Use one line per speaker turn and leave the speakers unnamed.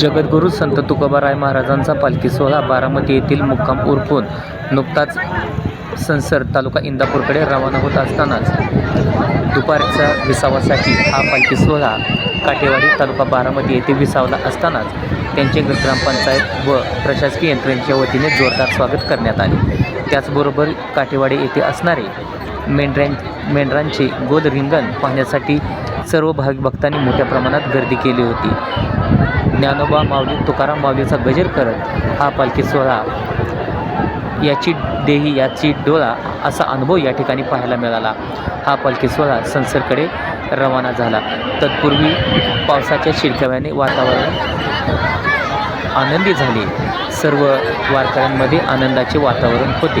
जगद्गुरू संत तुकोबाराय महाराजांचा पालखी सोहळा बारामती येथील मुक्काम उरकून नुकताच संसर तालुका इंदापूरकडे रवाना होत असतानाच दुपारच्या विसावासाठी हा पालखी सोहळा काटेवाडी तालुका बारामती येथे विसावला असतानाच त्यांचे ग्रामपंचायत व प्रशासकीय यंत्रणेच्या वतीने जोरदार स्वागत करण्यात आले. त्याचबरोबर काटेवाडी येथे असणारे मेंढऱ्यां मेंढरांचे गोद रिंगण पाहण्यासाठी सर्व भाविक भक्तांनी मोठ्या प्रमाणात गर्दी केली होती. ज्ञानोबा माऊली तुकाराम माऊलीचा गजर करत हा पालखी सोहळा याची देही याची डोळा असा अनुभव या ठिकाणी पाहायला मिळाला. हा पालखी सोहळा संसरकडे रवाना झाला. तत्पूर्वी पावसाच्या शिडकाव्याने वातावरण आनंदी झाले. सर्व वारकऱ्यांमध्ये आनंदाचे वातावरण होते.